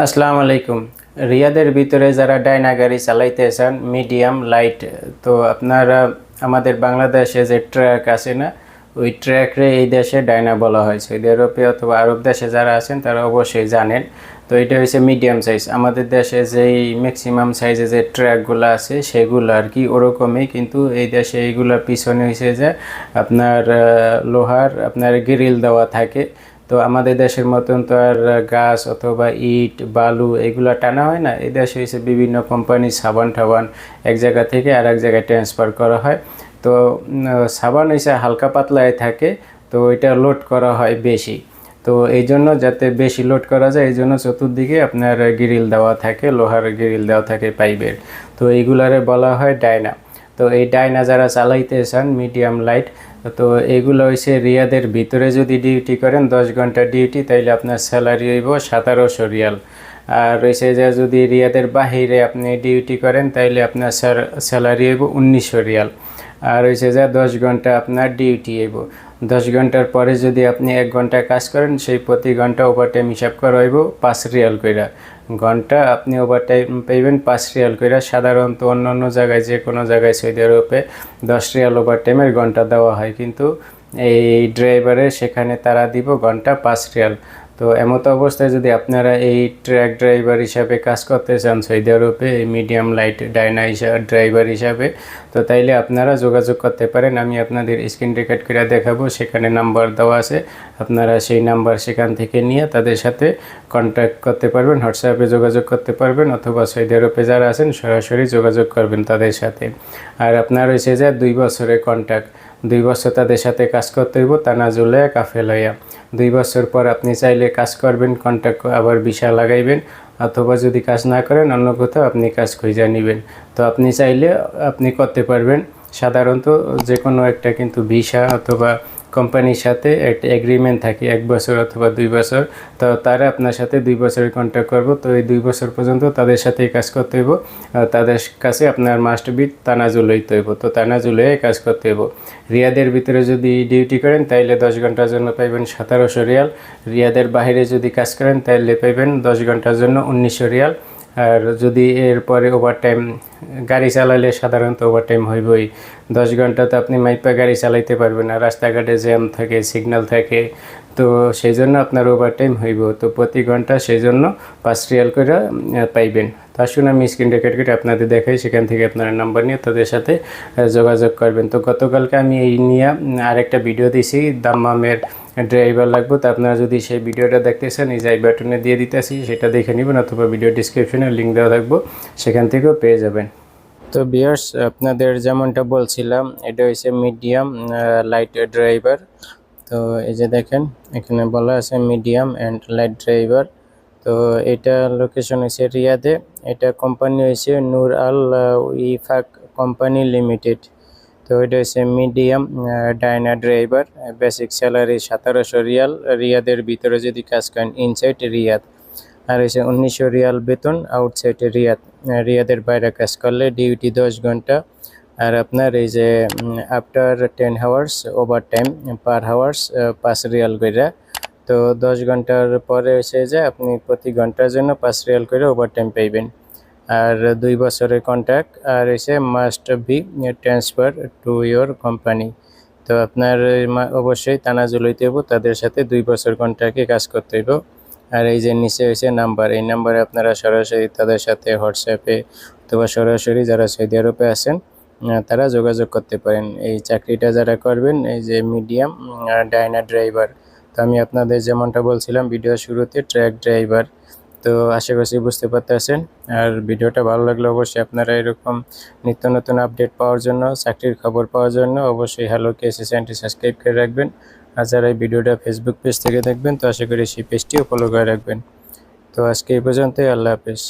আসসালামু আলাইকুম। রিয়াদের ভিতরে যারা ডাইনা গাড়ি চালাইতে চান মিডিয়াম, লাইট, তো আপনারা আমাদের বাংলাদেশে যে ট্র্যাক আছে না, ওই ট্র্যাকরে এই দেশে ডাইনা বলা হয়। সৌদি আরবে অথবা আরব দেশে যারা আছেন, তারা অবশ্যই জানেন। তো এটা হচ্ছে মিডিয়াম সাইজ। আমাদের দেশে যেই ম্যাক্সিমাম সাইজে যে ট্র্যাকগুলো আছে, সেগুলো আর কি ওরকমই, কিন্তু এই দেশে এইগুলোর পিছনে হয়েছে যে আপনার লোহার, আপনার গ্রিল দেওয়া থাকে। তো আমাদের দেশের মতন তো আর গাছ অথবা ইট, বালু এগুলো টানা হয় না। এই দেশে হচ্ছে বিভিন্ন কোম্পানির সাবান টাবান এক জায়গা থেকে আর এক জায়গায় ট্রান্সফার করা হয়। তো সাবান হচ্ছে হালকা পাতলায় থাকে, তো এটা লোড করা হয় বেশি। তো এই জন্য যাতে বেশি লোড করা যায়, এই জন্য চতুর্দিকে আপনার গ্রিল দেওয়া থাকে, লোহার গ্রিল দেওয়া থাকে পাইপের তো এইগুলারে বলা হয় ডায়না। তো এই ডায়না যারা চালাইতে চান মিডিয়াম লাইট তো এগুলো হচ্ছে রিয়াদের ভিতরে যদি ডিউটি করেন, দশ ঘণ্টা ডিউটি তাইলে আপনার স্যালারি হইব সতেরোশো রিয়াল। আর রয়েছে যে যদি রিয়াদের বাহিরে আপনি ডিউটি করেন, তাইলে আপনার স্যালারি হইব উনিশশো রিয়াল। আর হয়েছে যে দশ ঘণ্টা আপনার ডিউটি হইব। দশ ঘণ্টার পরে যদি আপনি এক ঘণ্টা কাজ করেন, সেই প্রতি ঘণ্টা ওভার টাইম হিসাব করা হইব পাঁচ রিয়াল কইরা। ঘণ্টা, আপনি ওভার টাইম পাইবেন, পাঁচ রিয়াল কইরা সাধারণত অন্য অন্য জায়গায় যে কোনো জায়গায় সৌদি আরবে দশ রিয়াল ওভার টাইমের ঘণ্টা দেওয়া হয়। কিন্তু এই ড্রাইভারে সেখানে তারা দিব ঘণ্টা পাঁচ রিয়াল। তো এমতো অবস্থায় যদি আপনারা এই ট্র্যাক ড্রাইভার হিসাবে কাজ করতে চান সৌদি আরবে মিডিয়াম লাইট ডাইনা ড্রাইভার হিসাবে, তো তাইলে আপনারা যোগাযোগ করতে পারেন। আমি আপনাদের স্ক্রিন রেকর্ড করে দেখাবো, সেখানে নাম্বার দেওয়া আছে। আপনারা সেই নাম্বার সেখান থেকে নিয়ে তাদের সাথে কন্ট্যাক্ট করতে পারবেন হোয়াটসঅ্যাপে যোগাযোগ করতে পারবেন, অথবা সৌদি আরবে যারা আছেন সরাসরি যোগাযোগ করবেন তাদের সাথে। আর আপনার হয়েছে যে দুই বছরের কন্ট্যাক্ট দুই বছর তাদের সাথে কাজ করতে হইব, তা না জুলে কাফেল হইয়া। দুই বছর পর আপনি চাইলে কাজ করবেন কন্ট্যাক্ট আবার বিষা লাগাইবেন, অথবা যদি কাজ না করেন, অন্য কোথাও আপনি কাজ খুঁজে নেবেন। তো আপনি চাইলে আপনি করতে পারবেন। সাধারণত যে কোনো একটা কিন্তু ভিসা অথবা কোম্পানির সাথে একটা এগ্রিমেন্ট থাকে, এক বছর অথবা দুই বছর, তো তারা আপনার সাথে দুই বছরের কন্ট্যাক্ট করব, তো এই দুই বছর পর্যন্ত তাদের সাথেই কাজ করতে হইব তাদের কাছে আপনার মাস্ট বি তানাজুল হইতে হইব, তো তানাজুল হয়ে কাজ করতে হইব। রিয়াদের ভিতরে যদি ডিউটি করেন, তাইলে দশ ঘণ্টার জন্য পাইবেন সতেরোশো রিয়াল, রিয়াদের বাইরে যদি কাজ করেন, তাইলে পাইবেন দশ ঘণ্টার জন্য উনিশশো রিয়াল। আর যদি এরপরে ওভার টাইম গাড়ি চালালে সাধারণত ওভার টাইম হইবই। দশ ঘণ্টা তো আপনি মাইপা গাড়ি চালাইতে পারবেন না, রাস্তাঘাটে জ্যাম থাকে সিগন্যাল থাকে। তো সেই জন্য আপনার ওভার টাইম হইব। তো প্রতি ঘণ্টা সেই জন্য পাঁচ রিয়াল করে পাইবেন। তো আসুন আমি স্ক্রিন রেকর্ড করে আপনাদের দেখাই, সেখান থেকে আপনারা নাম্বার নিয়ে তাদের সাথে যোগাযোগ করবেন। তো গতকালকে আমি এই নিয়ে আরেকটা ভিডিও দিছি, দাম্মামের ড্রাইভার লাগবে। তো আপনারা যদি সেই ভিডিওটা দেখতে চান এই যে আই বাটনে দিয়ে দিতেছি, সেটা দেখে নেবেন অথবা ভিডিও ডিসক্রিপশনে লিঙ্ক দেওয়া থাকব, সেখান থেকেও পেয়ে যাবেন। তো বিয়ার্স আপনাদের যেমনটা বলছিলাম, এটা হচ্ছে মিডিয়াম লাইট ড্রাইভার তো এই যে দেখেন, এখানে বলা আছে মিডিয়াম অ্যান্ড লাইট ড্রাইভার তো এটা লোকেশন হয়েছে রিয়াদে, এটা কোম্পানি হয়েছে নূর আল ইফাক কোম্পানি লিমিটেড তো এটা হচ্ছে মিডিয়াম ডায়না ড্রাইভার বেসিক স্যালারি সতেরোশো রিয়াল, রিয়াদের ভিতরে যদি কাজ করেন ইনসাইড রিয়াদ। আর হচ্ছে উনিশশো রিয়াল বেতন আউটসাইড রিয়াদ। রিয়াদের বাইরে কাজ করলে ডিউটি দশ ঘণ্টা। আর আপনার এই যে after ten hours over time per hours পাঁচ রিয়াল করে তো দশ ঘণ্টার পরে হচ্ছে যে আপনি প্রতি ঘণ্টার জন্য পাঁচ রিয়াল করে ওভার টাইম পাইবেন। আর দুই বছরের কন্ট্রাক্ট আর এসে must be transfer to your company তো আপনার অবশ্যই তানাজুল হইতে হইব, তাদের সাথে দুই বছর কন্ট্রাক্টে কাজ করতে হইব। আর এই যে নিচে হয়েছে নাম্বার এই নাম্বারে আপনারা সরাসরি তাদের সাথে হোয়াটসঅ্যাপে অথবা সরাসরি যারা সৌদি আরবে আছেন তারা যোগাযোগ করতে পারেন। এই চাকরিটা যারা করবেন, এই যে মিডিয়াম ডাইনা ড্রাইভার তো আমি আপনাদের যেমনটা বলছিলাম ভিডিও শুরুতে ট্র্যাক ড্রাইভার তো আশা করছি বুঝতে পারতেছেন। আর ভিডিওটা ভালো লাগলে অবশ্যই আপনারা এরকম নিত্য নতুন আপডেট পাওয়ার জন্য, চাকরির খবর পাওয়ার জন্য অবশ্যই হ্যালো কেসি চ্যানেলটি সাবস্ক্রাইব করে রাখবেন। আর যারা এই ভিডিওটা ফেসবুক পেজ থেকে দেখবেন, তো আশা করি সেই পেজটিও ফলো করে রাখবেন। তো আজকে এই পর্যন্তই, আল্লাহ হাফেজ।